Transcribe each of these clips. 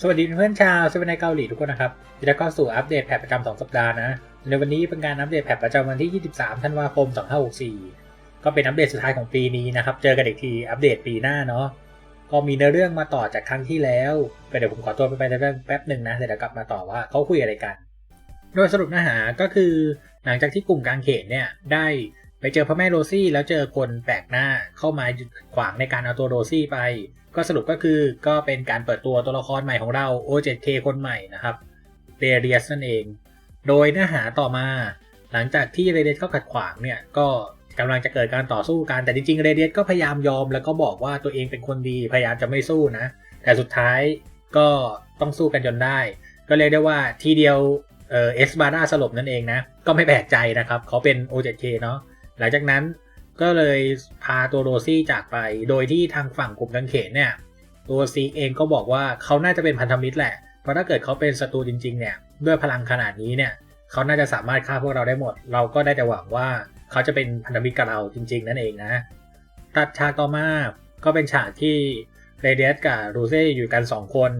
สวัสดีเพื่อนชาวเซเว่นในเกาหลีทุกคนนะครับแล้วก็สู่อัปเดตแพทประจำ2สัปดาห์นะ ในวันนี้เป็นการอัปเดตแพทประจำวันที่ 23 ธันวาคม 2564 ก็เป็นอัปเดตสุดท้ายของปีนี้นะครับ เจอกันอีกทีอัปเดตปีหน้าเนาะ ก็มีเนื้อเรื่องมาต่อจากครั้งที่แล้วเดี๋ยวผมขอตัวไปไปเรื่องแป๊บหนึ่งนะ เดี๋ยวกลับมาต่อว่าเขาคุยอะไรกัน โดยสรุปเนื้อหาก็คือหลังจากที่กลุ่มกลางเขนเนี่ยได้ไปเจอพระแม่โรซี่ แล้วเจอคนแปลกหน้าเข้ามาขวางในการเอาตัวโรซี่ไป ก็สรุปก็คือก็เป็นการเปิดตัวตัวละครใหม่ของเรา O7K คนใหม่นะครับเรเดียสนั่นเอง โดยเนื้อหาต่อมา หลังจากที่เรเดียสเข้าขัดขวางเนี่ยก็กำลังจะเกิดการต่อสู้กัน แต่จริงๆเรเดียสก็พยายามยอมแล้วก็บอกว่าตัวเองเป็นคนดีพยายามจะไม่สู้นะ แต่สุดท้ายก็ต้องสู้กันจนได้ ก็เรียกได้ว่าทีเดียวเอสบาร่าสลบนั่นเองนะ ก็ไม่แปลกใจนะครับเขาเป็น O7K เนาะหลังจากนั้น ก็เลยพาตัวโรซี่จากไป โดยที่ทางฝั่งกลุ่มกังเขนเนี่ย ตัวซีเองก็บอกว่าเขาน่าจะเป็นพันธมิตรแหละ เพราะถ้าเกิดเขาเป็นศัตรูจริง ๆ เนี่ย ด้วยพลังขนาดนี้เนี่ย เขาน่าจะสามารถฆ่าพวกเราได้หมด เราก็ได้แต่หวังว่าเขาจะเป็นพันธมิตรกับเราจริง ๆ นั่นเองนะ ตัดฉากต่อมา ก็เป็นฉากที่เรเดียสกับรูเซ่อยู่กัน 2 คน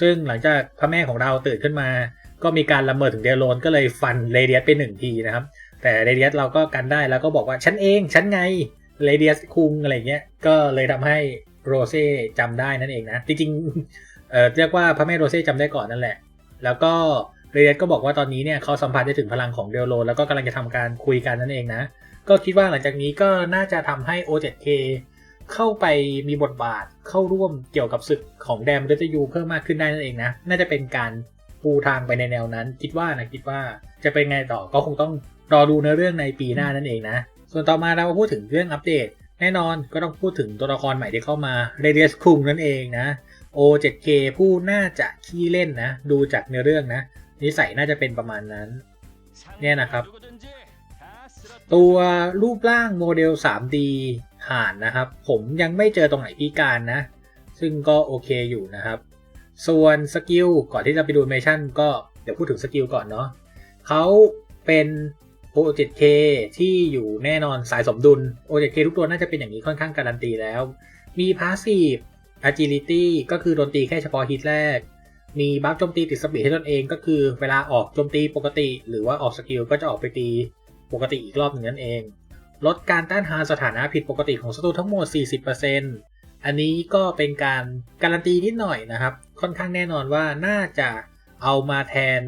ซึ่งหลังจากพระแม่ของเราตื่นขึ้นมา ก็มีการละเมิดถึงเดโลนก็เลยฟันเรเดียสไปหนึ่งทีนะครับ แต่เรเดียสเราก็กันได้แล้วก็บอกว่าฉันเองฉันไงเรเดียสคุงอะไรเงี้ยก็เลยทำให้โรเซ่จำได้นั่นเองนะ จริงๆเอ่อเรียกว่าพระแม่โรเซ่จำได้ก่อนนั่นแหละ แล้วก็เรเดียสก็บอกว่าตอนนี้เนี่ยเขาสัมผัสได้ถึงพลังของเดโลแล้วก็กำลังจะทำการคุยกันนั่นเองนะ ก็คิดว่าหลังจากนี้ก็น่าจะทำให้ O7K เข้าไปมีบทบาทเข้าร่วมเกี่ยวกับศึกของแดมเรตยูเพิ่มมากขึ้นได้นั่นเองนะ น่าจะเป็นการปูทางไปในแนวนั้น คิดว่านะคิดว่าจะเป็นไงต่อก็คงต้อง รอดูในเรื่องในปีหน้านั่นเองนะ ส่วนต่อมาเรามาพูดถึงเรื่องอัปเดต แน่นอนก็ต้องพูดถึงตัวละครใหม่ที่เข้ามา r a d i u s คุงนั่นเองนะ O7K ผู้น่าจะขี้เล่นนะ ดูจากเนื้อเรื่องนะ นิสัยน่าจะเป็นประมาณนั้น เนี่ยนะครับ ตัวรูปร่างโมเดล 3D ห่านนะครับ ผมยังไม่เจอตรงไหนพิการนะ ซึ่งก็โอเคอยู่นะครับ ส่วนสกิลก่อนที่จะไปดูเมชั่นก็เดี๋ยวพูดถึงสกิลก่อนเนาะเขาเป็น O7K ที่อยู่แน่นอนสายสมดุล O7K ทุกตัวน่าจะเป็นอย่างนี้ค่อนข้างการันตีแล้ว มี Passive Agility ก็คือโดนตีแค่เฉพาะฮิตแรก มีบัฟโจมตีติดสปีดให้ตนเองก็คือเวลาออกโจมตีปกติ หรือว่าออกสกิลก็จะออกไปตีปกติอีกรอบหนึ่งนั่นเอง ลดการต้านทานสถานะผิดปกติของศัตรูทั้งหมด 40%อันนี้ก็เป็นการการันตีนิดหน่อยนะครับ ค่อนข้างแน่นอนว่าน่าจะเอามาแทน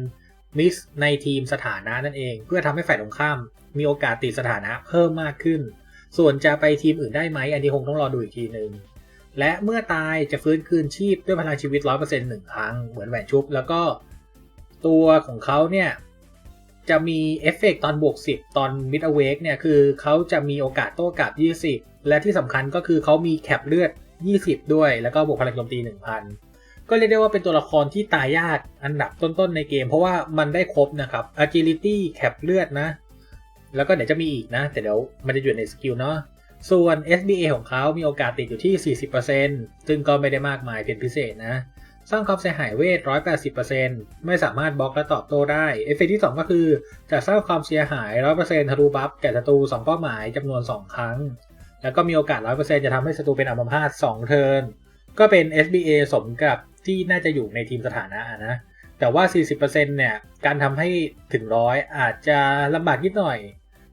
มิสในทีมสถานะนั่นเอง เพื่อทำให้ฝ่ายตรงข้าม มีโอกาสติดสถานะเพิ่มมากขึ้น ส่วนจะไปทีมอื่นได้ไหมอันนี้คงต้องรอดูอีกทีหนึ่งและเมื่อตายจะฟื้นคืนชีพด้วยพลังชีวิต 100%หนึ่งครั้งเหมือนแหวนชุบ แล้วก็ตัวของเขาเนี่ยจะมีเอฟเฟกตอนบวก 10 ตอนมิดอเวกเนี่ยคือเขาจะมีโอกาสโต้กลับ 20 และที่สำคัญก็คือเขามีแคปเลือด 20 ด้วย แล้วก็บวกพลังโจมตี 1,000 ก็เรียกได้ว่าเป็นตัวละครที่ตายยากอันดับต้นๆในเกม เพราะว่ามันได้ครบนะครับ agility แคปเลือดนะ แล้วก็เดี๋ยวจะมีอีกนะ แต่เดี๋ยวมันจะอยู่ในสกิลเนาะส่วน SBA ของเขามีโอกาสติดอยู่ที่ 40%ซึ่งก็ไม่ได้มากมายเป็นพิเศษนะ สร้างความเสียหายเวท 180%ไม่สามารถบล็อกและตอบโต้ได้ เอฟเฟกที่ 2 ก็คือ จะสร้างความเสียหาย 100%ทะลุบัฟแก่ศัตรู2เป้าหมายจำนวน 2 ครั้ง แล้วก็มีโอกาส 100%จะทำให้ศัตรูเป็นอัมพาต2เทิร์น ก็เป็น SBA สมกับ ที่น่าจะอยู่ในทีมสถานะนะ แต่ว่า 40%เนี่ย การทำให้ถึงร้อยอาจจะลำบากนิดหน่อย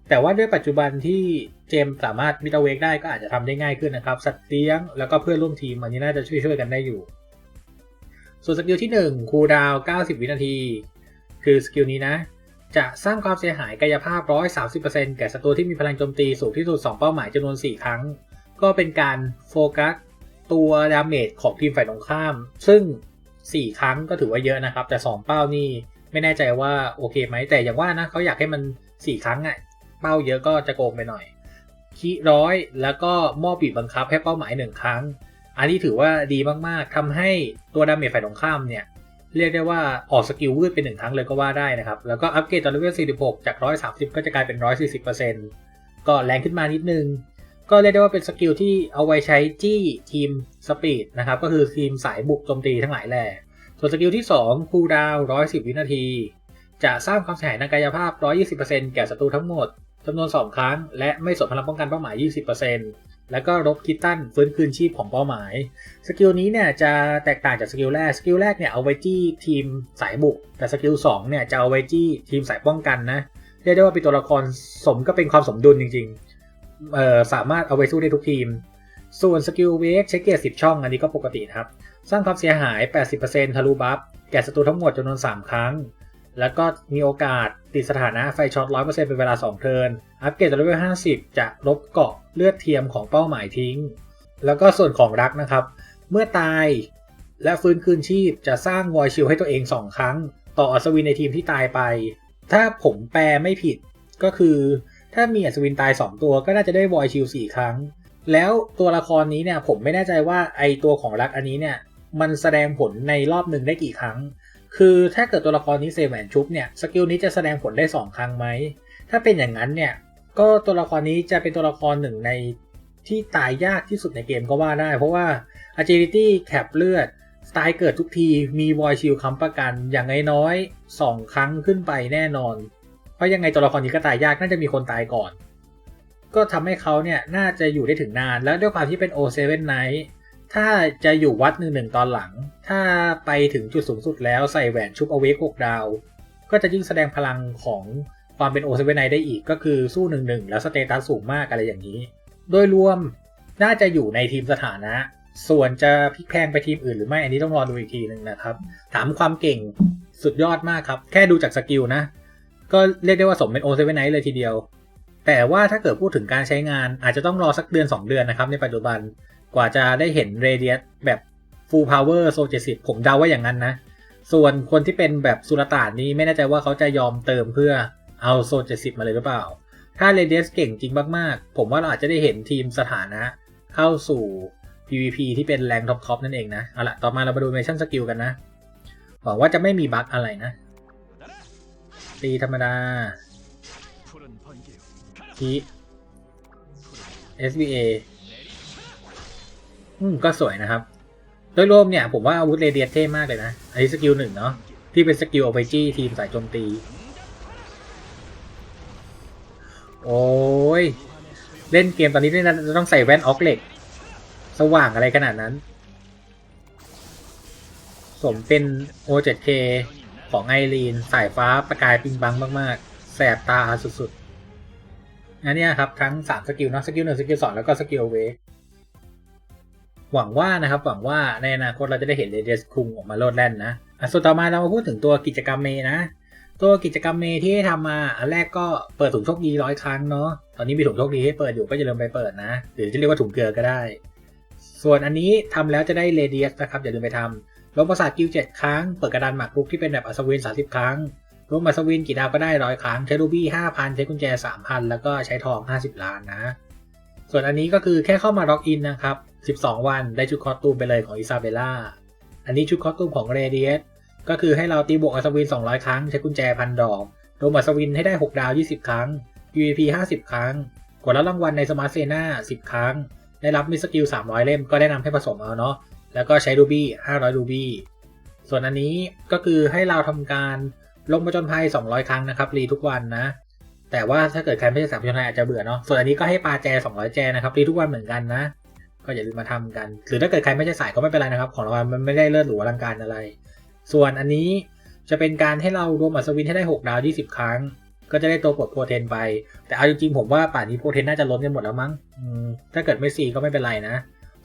แต่ว่าด้วยปัจจุบันที่เจมสามารถมิดเวกได้ก็อาจจะทำได้ง่ายขึ้นนะครับ สัตว์เลี้ยงแล้วก็เพื่อนร่วมทีมอันนี้น่าจะช่วยๆกันได้อยู่ ส่วนสกิลที่1คูลดาวน์90 วินาที คือสกิลนี้นะจะสร้างความเสียหายกายภาพ 130%แก่ศัตรูที่มีพลังโจมตีสูงที่สุด 2 เป้าหมายจำนวน 4 ครั้ง ก็เป็นการโฟกัส ตัวดาเมจของทีมฝ่ายตรงข้าม ซึ่ง 4 ครั้งก็ถือว่าเยอะนะครับ แต่ 2 เป้านี่ไม่แน่ใจว่าโอเคไหมแต่อย่างว่านะเขาอยากให้มัน 4 ครั้งอะเป้าเยอะก็จะโกงไปหน่อยคีร้อยแล้วก็มอบบีบบังคับให้เป้าหมาย 1 ครั้ง อันนี้ถือว่าดีมากๆทำให้ตัวดาเมจฝ่ายตรงข้ามเนี่ยเรียกได้ว่าออกสกิลวืดเป็นหนึ่งครั้งเลยก็ว่าได้นะครับ แล้วก็อัปเกรดตอนเลเวล46 จาก 130 ก็จะกลายเป็น 140%ก็แรงขึ้นมานิดนึง ก็เรียกได้ว่าเป็นสกิลที่เอาไว้ใช้จี้ทีมสปีดนะครับ ก็คือทีมสายบุกโจมตีทั้งหลายแหล่ส่วนสกิลที่2คูลดาวน์110วินาที จะสร้างความเสียหายทางกายภาพ 120%แก่ศัตรูทั้งหมดจำนวน 2 ครั้ง และไม่สนพลังป้องกันเป้าหมาย 20%แล้วก็ลบคิตตันฟื้นคืนชีพของเป้าหมาย สกิลนี้เนี่ยจะแตกต่างจากสกิลแรก สกิลแรกเนี่ยเอาไว้จี้ทีมสายบุก แต่สกิล2เนี่ยจะเอาไว้จี้ทีมสายป้องกันนะ เรียกได้ว่าเป็นตัวละครสมก็เป็นความสมดุลจริงๆ เอ่อสามารถเอาไว้สู้ได้ทุกทีม ส่วนสกิลเวกเช็คเกียร์10ช่องอันนี้ก็ปกติครับ สร้างความเสียหาย 80%ทะลุบัฟแก่ศัตรูทั้งหมดจำนวน 3 ครั้ง แล้วก็มีโอกาสติดสถานะไฟช็อต 100%เป็นเวลา 2 เทิร์น อัปเกรดจนเลเวล50 จะลบเกาะเลือดเทียมของเป้าหมายทิ้ง แล้วก็ส่วนของรักนะครับ เมื่อตายและฟื้นคืนชีพจะสร้างวอยชิลให้ตัวเอง 2 ครั้ง ต่ออัศวินในทีมที่ตายไป ถ้าผมแปลไม่ผิดก็คือ ถ้ามีอัศวินตาย 2 ตัวก็น่าจะได้วอยชิล4ครั้ง แล้วตัวละครนี้เนี่ยผมไม่แน่ใจว่าไอตัวของรักอันนี้เนี่ยมันแสดงผลในรอบหนึ่งได้กี่ครั้ง คือถ้าเกิดตัวละครนี้เซแหวนชุบเนี่ยสกิลนี้จะแสดงผลได้ 2 ครั้งไหม ถ้าเป็นอย่างนั้นเนี่ยก็ตัวละครนี้จะเป็นตัวละครหนึ่งในที่ตายยากที่สุดในเกมก็ว่าได้ เพราะว่า agility แคปเลือดสไตล์เกิดทุกทีมีวอยชิลค้ำประกันอย่างน้อยๆ2ครั้งขึ้นไปแน่นอน เพราะยังไงตัวละครนี้ก็ตายยากน่าจะมีคนตายก่อน ก็ทำให้เขาเนี่ยน่าจะอยู่ได้ถึงนาน แล้วด้วยความที่เป็น O7 Night ถ้าจะอยู่วัดหนึ่งหนึ่งตอนหลัง ถ้าไปถึงจุดสูงสุดแล้วใส่แหวนชุบเอาเวกหกดาว ก็จะยิ่งแสดงพลังของความเป็น O7 Night ไนท์ได้อีก ก็คือสู้หนึ่งหนึ่งแล้วสเตตัสสูงมากอะไรอย่างนี้ โดยรวมน่าจะอยู่ในทีมสถานะ ส่วนจะพลิกแพงไปทีมอื่นหรือไม่อันนี้ต้องรอดูอีกทีหนึ่งนะครับ ถามความเก่งสุดยอดมากครับ แค่ดูจากสกิลนะ ก็เรียกได้ว่าสมเป็น O7 Night เลยทีเดียว แต่ว่าถ้าเกิดพูดถึงการใช้งานอาจจะต้องรอสักเดือน 2 เดือนนะครับในปัจจุบันกว่าจะได้เห็นเรเดียสแบบ full power โซ70ผมเดาว่าอย่างนั้นนะ ส่วนคนที่เป็นแบบสุลต่านนี้ไม่แน่ใจว่าเขาจะยอมเติมเพื่อเอาโซ70มาเลยหรือเปล่า ถ้าเรเดียสเก่งจริงมากๆ ผมว่าเราอาจจะได้เห็นทีมสถานะ เข้าสู่ PVP ที่เป็นแรงท็อปๆนั่นเองนะ เอาละต่อมาเรามาดูเมชั่นสกิลกันนะหวังว่าจะไม่มีบั๊กอะไรนะ ตีธรรมดาที SVA อืมก็สวยนะครับ โดยรวมเนี่ยผมว่าอาวุธเรเดียเท่มากเลยนะ อันนี้สกิลหนึ่งเนาะที่เป็นสกิลเอาไปจี้ทีมสายโจมตี โอ้ย เล่นเกมตอนนี้นี่นะต้องใส่แว่นออกเหล็ก สว่างอะไรขนาดนั้น สมเป็น O7K ของไอรีน สายฟ้าประกายปิงบังมากๆ แสบตาสุดๆอันนี้ครับ ทั้ง3สกิลเนาะสกิลหนึ่งสกิลสองแล้วก็สกิลเวกหวังว่านะครับ หวังว่าในอนาคตเราจะได้เห็นเรเดสคุงออกมาโลดแล่นนะอะส่วนต่อมาเรามาพูดถึงตัวกิจกรรมเมนะ ตัวกิจกรรมเมที่ทำมาอันแรกก็เปิดถุงโชคดีร้อยครั้งเนาะตอนนี้มีถุงโชคดีให้เปิดอยู่ก็อย่าลืมไปเปิดนะ หรือจะเรียกว่าถุงเกลือก็ได้ ส่วนอันนี้ทำแล้วจะได้เรเดียสนะครับอย่าลืมไปทำ ลบประสาทกิลเจ็ดครั้ง เปิดกระดานหมากรุกที่เป็นแบบอัศวินสาสิบครั้งรวมอัศวินกี่ดาวก็ได้ร้อยครั้ง ใช้รูบี้ห้าพันใช้กุญแจสามพันแล้วก็ใช้ทองห้าสิบล้านนะ ส่วนอันนี้ก็คือแค่เข้ามาล็อกอินนะครับ12วันได้ชุดคอสตูมไปเลยของอิซาเบล่า อันนี้ชุดคอสตูมของเรเดียสก็คือให้เราตีบวกอัศวิน 200 ครั้ง ใช้กุญแจพันดอกรวมอัศวินให้ได้ 6 ดาว 20 ครั้ง UVP 50 ครั้ง กดรับรางวัลในสมาร์ทเซนา10 ครั้ง ได้รับมิสกิล 300 เล่มก็ได้นำให้ผสมเอาเนาะ แล้วก็ใช้รูบี้500รูบี้ส่วนอันนี้ก็คือให้เราทำการลงมาจนภัย 200 ครั้งนะครับ รีทุกวันนะ แต่ว่าถ้าเกิดใครไม่ใช่สามชนไทยอาจจะเบื่อเนาะ ส่วนอันนี้ก็ให้ปลาแจ 200 แจนะครับ รีทุกวันเหมือนกันนะ ก็อย่าลืมมาทำกัน หรือถ้าเกิดใครไม่ใช่สายก็ไม่เป็นไรนะครับ ของรางวัลมันไม่ได้เลิศหรูอลังการอะไร ส่วนอันนี้จะเป็นการให้เรารวมอัศวินให้ได้ 6 ดาว 20 ครั้ง ก็จะได้ตัวปลดโปรเทนไป แต่เอาจริงๆผมว่าป่านนี้โปรเทนน่าจะล้นกันหมดแล้วมั้งถ้าเกิดไม่ซีก็ไม่เป็นไรนะ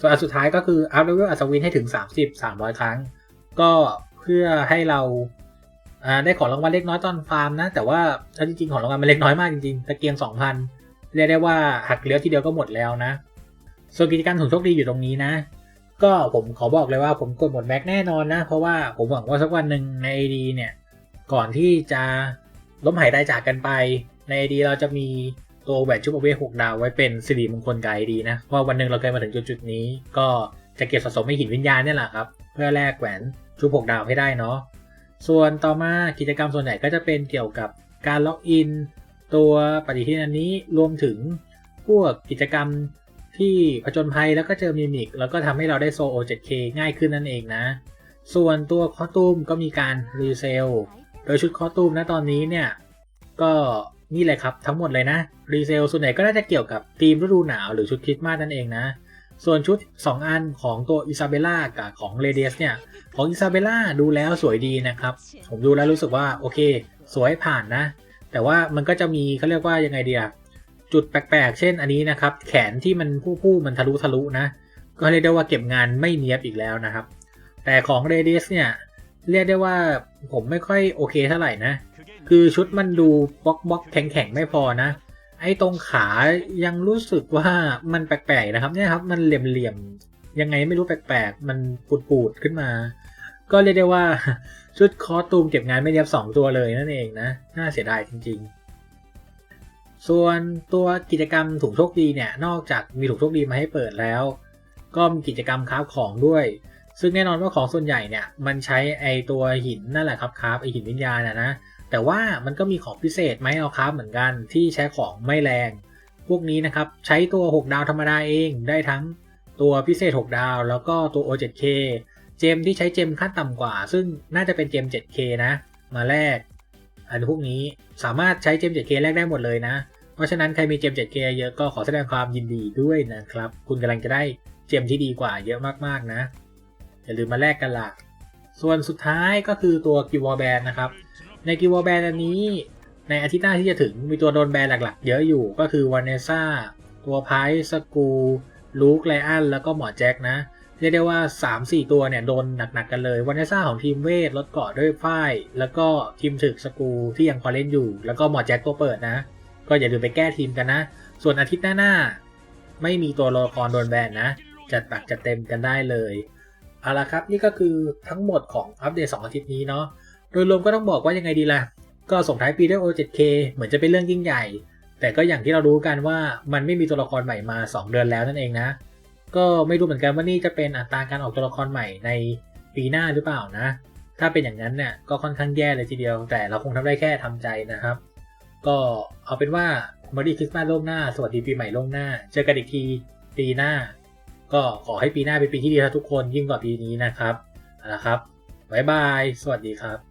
ส่วนอันสุดท้ายก็คืออัพเลเวลอัศวินให้ถึง 30 300 ครั้ง ก็เพื่อให้เราได้ของรางวัลเล็กน้อยตอนฟาร์มนะ แต่ว่าเอาจริงๆของรางวัลมันเล็กน้อยมากจริงๆตะเกียง 2,000 เรียกได้ว่าหักเลี้ยวทีเดียวก็หมดแล้วนะ ส่วนกิจการถุงโชคดีอยู่ตรงนี้นะ ก็ผมขอบอกเลยว่าผมกดหมดแม็กแน่นอนนะ เพราะว่าผมหวังว่าสักวันหนึ่งใน AD เนี่ย ก่อนที่จะล้มหายตายจากกันไปใน AD เราจะมี ตัวแหวนชุบอเวหกดาวไว้เป็นสิริมงคลกับ AD นะเพราะวันหนึ่งเราเคยมาถึงจุดๆนี้ ก็จะเก็บสะสมให้หินวิญญาณเนี่ยแหละครับ เพื่อแลกแหวนชุบหกดาวให้ได้เนาะส่วนต่อมากิจกรรมส่วนใหญ่ก็จะเป็นเกี่ยวกับการล็อกอิน ตัวปฏิทินอันนี้รวมถึงพวกกิจกรรมที่ผจญภัยแล้วก็เจอมิมิกแล้วก็ทำให้เราได้โซโอ 7K ง่ายขึ้นนั่นเองนะ ส่วนตัวคอตูมก็มีการรีเซล โดยชุดคอตูมนะตอนนี้เนี่ย ก็ นี่เลยครับทั้งหมดเลยนะรีเซลส่วนใหญ่ก็น่าจะเกี่ยวกับธีมฤดูหนาวหรือชุดคริสต์มาสนั่นเองนะ ส่วนชุด 2 อันของตัวอิซาเบล่ากับของเรเดียสเนี่ย ของอิซาเบล่าดูแล้วสวยดีนะครับ ผมดูแล้วรู้สึกว่าโอเค สวยผ่านนะ แต่ว่ามันก็จะมีเขาเรียกว่ายังไงเดีอะจุดแปลกๆ เช่นอันนี้นะครับ แขนที่มันผู้ๆมันทะลุทะลุนะ ก็เรียกได้ว่าเก็บงานไม่เนียบอีกแล้วนะครับ แต่ของเรเดียสเนี่ยเรียกได้ว่าผมไม่ค่อยโอเคเท่าไหร่นะ คือชุดมันดูบล็อกบล็อกแข็งแข็งไม่พอนะ ไอ้ตรงขายังรู้สึกว่ามันแปลกๆนะครับเนี่ยครับ มันเหลี่ยมๆยังไงไม่รู้แปลกๆ มันปูดๆขึ้นมา ก็เรียกได้ว่าชุดคอสตูมเก็บงานไม่เรียบสองตัวเลยนั่นเองนะ น่าเสียดายจริง ๆ ส่วนตัวกิจกรรมถุงโชคดีเนี่ย นอกจากมีถุงโชคดีมาให้เปิดแล้ว ก็มีกิจกรรมคราของด้วยซึ่งแน่นอนว่าของส่วนใหญ่เนี่ยมันใช้ไอตัวหินนั่นแหละครับคราฟไอหินวิญญาณนะนะ แต่ว่ามันก็มีของพิเศษไหมเอาครับเหมือนกันที่ใช้ของไม่แรง พวกนี้นะครับใช้ตัว 6 ดาวธรรมดาเองได้ทั้งตัวพิเศษ 6 ดาว แล้วก็ตัว O7K เจมที่ใช้เจมขั้นต่ำกว่า ซึ่งน่าจะเป็นเจม 7K นะ มาแลกอันพวกนี้สามารถใช้เจม 7K แลกได้หมดเลยนะ เพราะฉะนั้นใครมีเจม 7K เยอะก็ขอแสดงความยินดีด้วยนะครับ คุณกำลังจะได้เจมที่ดีกว่าเยอะมากๆนะ อย่าลืมมาแลกกันล่ะ ส่วนสุดท้ายก็คือตัวกิวอแบนนะครับ ในกิวอแบนอันนี้ ในอาทิตย์หน้าที่จะถึงมีตัวโดนแบนหลักๆ เยอะอยู่ก็คือวานเนซ่า ตัวไพสกูลูกไลอันแล้วก็หมอแจ็คนะ เรียกได้ว่า 3-4 ตัวเนี่ยโดนหนักๆกันเลยวานเนซ่าของทีมเวทลดเกาะด้วยฝ้าย แล้วก็ทีมถึกสกูที่ยังพอเล่นอยู่ แล้วก็หมอแจ็คตัวเปิดนะ ก็อย่าลืมไปแก้ทีมกันนะ ส่วนอาทิตย์หน้าๆไม่มีตัวละครโดนแบนนะจัดตักจัดเต็มกันได้เลยเอาละครับนี่ก็คือทั้งหมดของอัปเดต 2 อาทิตย์นี้เนาะ โดยรวมก็ต้องบอกว่ายังไงดีล่ะ ก็ส่งท้ายปีด้วย O7K เหมือนจะเป็นเรื่องยิ่งใหญ่ แต่ก็อย่างที่เรารู้กันว่ามันไม่มีตัวละครใหม่มา 2 เดือนแล้วนั่นเองนะ ก็ไม่รู้เหมือนกันว่านี่จะเป็นอัตราการออกตัวละครใหม่ในปีหน้าหรือเปล่านะ ถ้าเป็นอย่างนั้นเนี่ยก็ค่อนข้างแย่เลยทีเดียว แต่เราคงทำได้แค่ทำใจนะครับ ก็เอาเป็นว่าบอดี้คริสต์มาสล่วงหน้า สวัสดีปีใหม่ล่วงหน้า เจอกันอีกทีปีหน้า ก็ขอให้ปีหน้าเป็นปีที่ดีทุกคนยิ่งกว่าปีนี้นะครับเอาละครับบ๊ายบาย สวัสดีครับ